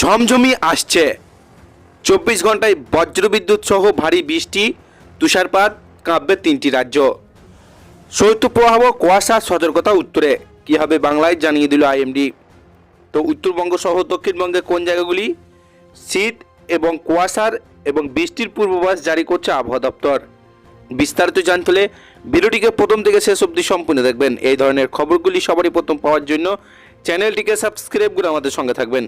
ঝমঝমি আসছে। চব্বিশ ঘন্টায় বজ্রবিদ্যুৎ সহ ভারী বৃষ্টি, তুষারপাত, কাঁপবে তিনটি রাজ্য। শৈত্যপ্রবাহ কুয়াশা, সতর্কতা উত্তরে। কী হবে বাংলায় জানিয়ে দিল আইএমডি। তো উত্তরবঙ্গ সহ দক্ষিণবঙ্গে কোন জায়গাগুলি? শীত এবং কুয়াশার এবং বৃষ্টির পূর্বাভাস জারি করছে আবহাওয়া দপ্তর। বিস্তারিত জানতে হলে ভিডিওটিকে প্রথম থেকে শেষ অবধি সম্পূর্ণ দেখবেন। এই ধরনের খবরগুলি সবারই প্রথম পাওয়ার জন্য চ্যানেলটিকে সাবস্ক্রাইব করে আমাদের সঙ্গে থাকবেন।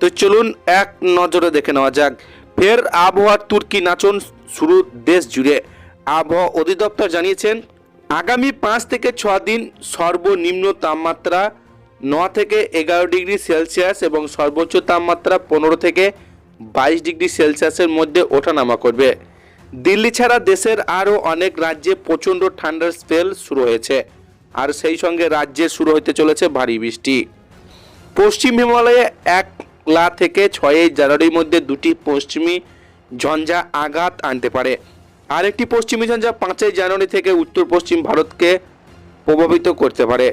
তো চলুন এক নজরে দেখে নেওয়া যাক। ফের আবহাওয়ার তুর্কি নাচন শুরু দেশ জুড়ে। আবহাওয়া অধিদপ্তর জানিয়েছেন, আগামী পাঁচ থেকে ছ দিন সর্বনিম্ন তাপমাত্রা ন থেকে এগারো ডিগ্রি সেলসিয়াস এবং সর্বোচ্চ তাপমাত্রা পনেরো থেকে বাইশ ডিগ্রি সেলসিয়াসের মধ্যে ওঠানামা করবে। দিল্লি ছাড়া দেশের আরও অনেক রাজ্যে প্রচণ্ড ঠান্ডার স্পেল শুরু হয়েছে। আর সেই সঙ্গে রাজ্যে শুরু হতে চলেছে ভারী বৃষ্টি। পশ্চিম হিমালয়ে এক লা থেকে ছয়ই জানুয়ারির মধ্যে দুটি পশ্চিমী ঝঞ্ঝা আঘাত আনতে পারে। আরেকটি পশ্চিমী ঝঞ্ঝা পাঁচই জানুয়ারি থেকে উত্তর পশ্চিম ভারতকে প্রভাবিত করতে পারে।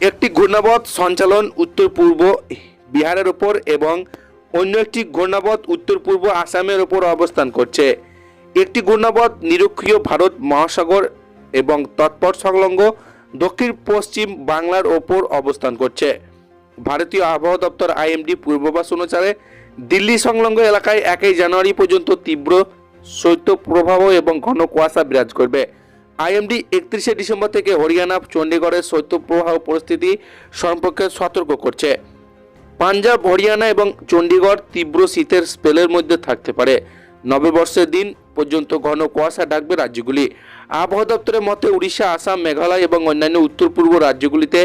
একটি ঘূর্ণাবধ সঞ্চালন উত্তর পূর্ব বিহারের ওপর এবং অন্য একটি ঘূর্ণাবধ উত্তর পূর্ব আসামের ওপর অবস্থান করছে। একটি ঘূর্ণাবধ নিরক্ষীয় ভারত মহাসাগর এবং তৎপর সংলগ্ন দক্ষিণ পশ্চিম বাংলার ওপর অবস্থান করছে। ভারতীয় আবহাওয়া দপ্তর আইএমডি পূর্বাভাস অনুসারে দিল্লি সংলগ্ন এলাকায় একই জানুয়ারি পর্যন্ত তীব্র শৈত্য প্রবাহ এবং ঘন কুয়াশা বিরাজ করবে। আইএমডি একত্রিশে ডিসেম্বর থেকে হরিয়ানা চণ্ডীগড়ের শৈত্যপ্রবাহ পরিস্থিতি সম্পর্কে সতর্ক করছে। পাঞ্জাব, হরিয়ানা এবং চণ্ডীগড় তীব্র শীতের স্পেলের মধ্যে থাকতে পারে। নববর্ষের দিন পর্যন্ত ঘন কুয়াশা ডাকবে রাজ্যগুলি। আবহাওয়া দপ্তরের মতে, উড়িষ্যা, আসাম, মেঘালয় এবং অন্যান্য উত্তর পূর্ব রাজ্যগুলিতে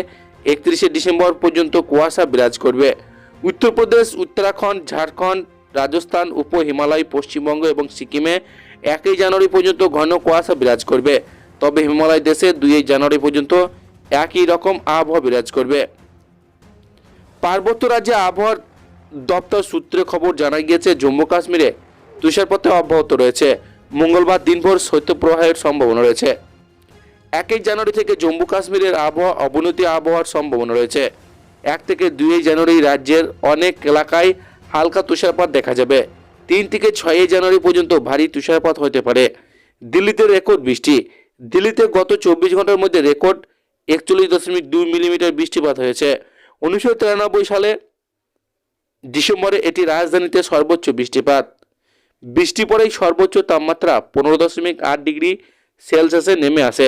একত্রিশে ডিসেম্বর পর্যন্ত কুয়াশা বিরাজ করবে। উত্তরপ্রদেশ, উত্তরাখণ্ড, ঝাড়খণ্ড, রাজস্থান, উপ হিমালয়, পশ্চিমবঙ্গ এবং সিকিমে একই জানুয়ারি পর্যন্ত ঘন কুয়াশা বিরাজ করবে। তবে হিমালয় দেশে দুই জানুয়ারি পর্যন্ত একই রকম আবহাওয়া বিরাজ করবে। পার্বত্য রাজ্যে আবহাওয়ার দপ্তর সূত্রে খবর জানা গিয়েছে, জম্মু কাশ্মীরে তুষারপাতে অব্যাহত রয়েছে। মঙ্গলবার দিনভর শৈত্যপ্রবাহের সম্ভাবনা রয়েছে। একই জানুয়ারি থেকে জম্মু কাশ্মীরের আবহাওয়া, অবনতি আবহাওয়ার সম্ভাবনা রয়েছে। এক থেকে দুই জানুয়ারি রাজ্যের অনেক এলাকায় হালকা তুষারপাত দেখা যাবে। তিন থেকে ছয়ই জানুয়ারি পর্যন্ত ভারী তুষারপাত হতে পারে। দিল্লিতে রেকর্ড বৃষ্টি। দিল্লিতে গত চব্বিশ ঘণ্টার মধ্যে রেকর্ড একচল্লিশ দশমিক দুই মিলিমিটার বৃষ্টিপাত হয়েছে। উনিশশো তিরানব্বই সালে ডিসেম্বরে এটি রাজধানীতে সর্বোচ্চ বৃষ্টিপাত। বৃষ্টি পরেই সর্বোচ্চ তাপমাত্রা পনেরো দশমিক আট ডিগ্রি সেলসিয়াসে নেমে আসে।